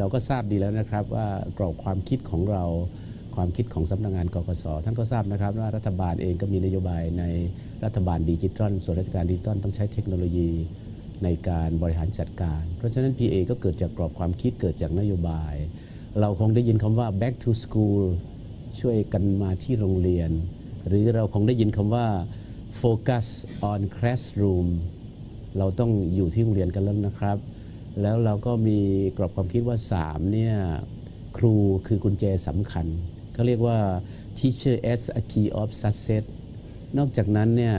เราก็ทราบดีแล้วนะครับว่ากรอบความคิดของเราความคิดของสำนักงานกกสท่านก็ทราบนะครับว่ารัฐบาลเองก็มีนโยบายในรัฐบาลดิจิทัลส่วนราชการดิจิทัลต้องใช้เทคโนโลยีในการบริหารจัดการ เพราะฉะนั้น PA ก็เกิดจากกรอบความคิดเกิดจากนโยบาย เราคงได้ยินคำว่า back to school ช่วยกันมาที่โรงเรียน หรือเราคงได้ยินคำว่า focus on classroom เราต้องอยู่ที่โรงเรียนกันแล้วนะครับ แล้วเราก็มีกรอบความคิดว่า3เนี่ยครูคือกุญแจสำคัญเขาเรียกว่า teacher as a key of success นอกจากนั้นเนี่ย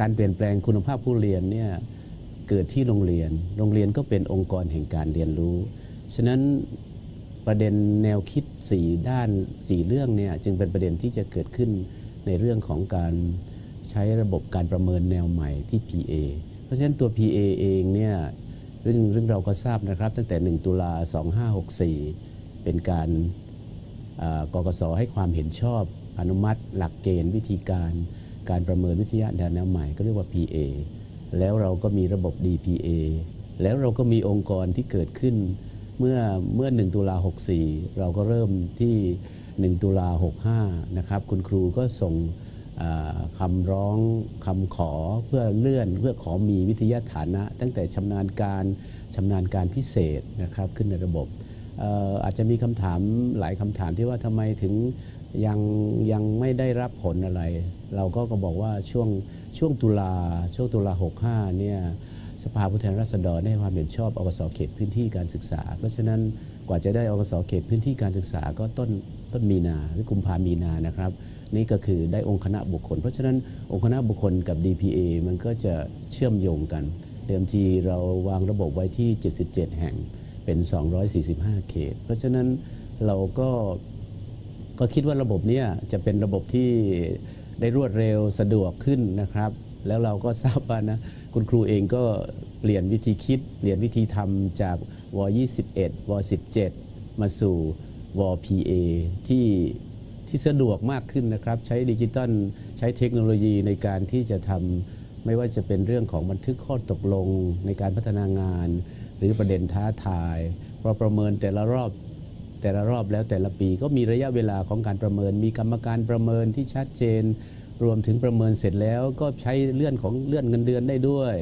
การเปลี่ยนแปลงคุณภาพผู้เรียนเนี่ยเกิดที่โรงเรียน โรงเรียนก็เป็นองค์กรแห่งการเรียนรู้ ฉะนั้นประเด็นแนวคิด 4 ด้าน 4 เรื่องเนี่ยจึงเป็นประเด็นที่จะเกิดขึ้นในเรื่องของการใช้ระบบการประเมินแนวใหม่ที่ PA เพราะฉะนั้นตัว PA เองเนี่ย เรื่องเรื่งเราก็ทราบนะครับ ตั้งแต่ 1 ตุลา 2564 เป็นการกกสให้ความเห็นชอบอนุมัติ หลักเกณฑ์วิธีการการประเมินวิทยาแนวใหม่ก็เรียกว่า PA แล้วเราก็มีระบบ DPA แล้วเราก็มีองค์กรที่เกิดขึ้นเมื่อเมื่อ 1 ตุลา 64 เราก็เริ่มที่ 1 ตุลา 65 นะครับ คุณครูก็ส่ง คำร้องคำขอเพื่อเลื่อนเพื่อขอมีวิทยาฐานะ ตั้งแต่ชำนาญการชำนาญการพิเศษนะครับขึ้นในระบบเอ่ออาจจะมีคำถามหลายคำถามที่ว่าทำไมถึงยังยังไม่ได้รับผลอะไร เราก็ก็บอกว่าช่วงช่วงตุลาช่วงตุลา65เนี่ย สภาผู้แทนราษฎรได้ให้ความเห็นชอบอกสเขตพื้นที่การศึกษา เพราะฉะนั้นกว่าจะได้อกสเขตพื้นที่การศึกษาก็ต้นต้นมีนาหรือกุมภามีนานะครับ นี่ก็คือได้องค์คณะบุคคล เพราะฉะนั้นองค์คณะบุคคลกับ DPA มันก็จะเชื่อมโยงกัน เดิมทีเราวางระบบไว้ที่ 77 แห่งเป็น 245 เขต เพราะฉะนั้นเราก็ก็คิดว่าระบบเนี้จะเป็นระบบที่ได้รวดเร็วสะดวกขึ้นนะครับ แล้วเราก็ทราบว่านะคุณครูเองก็เปลี่ยนวิธีคิด เปลี่ยนวิธีทำจากว21ว17 มาสู่ว PA ที่ที่สะดวกมากขึ้นนะครับ ใช้ดิจิตอลใช้เทคโนโลยีในการที่จะทำไม่ว่าจะเป็นเรื่องของบันทึกข้อตกลงในการพัฒนางาน หรือประเด็นท้าทายพอประเมินแต่ละรอบแต่ละรอบแล้วแต่ละปีก็มีระยะเวลาของการประเมิน มีกรรมการประเมินที่ชัดเจน รวมถึงประเมินเสร็จแล้วก็ใช้เลื่อนของเลื่อนเงินเดือนได้ด้วย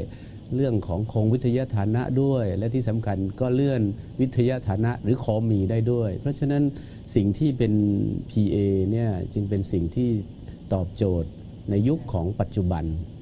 เรื่องของคงวิทยาฐานะด้วย และที่สำคัญก็เลื่อนวิทยาฐานะหรือคอมีได้ด้วย เพราะฉะนั้นสิ่งที่เป็น PA เนี่ยจึงเป็นสิ่งที่ตอบโจทย์ในยุคของปัจจุบัน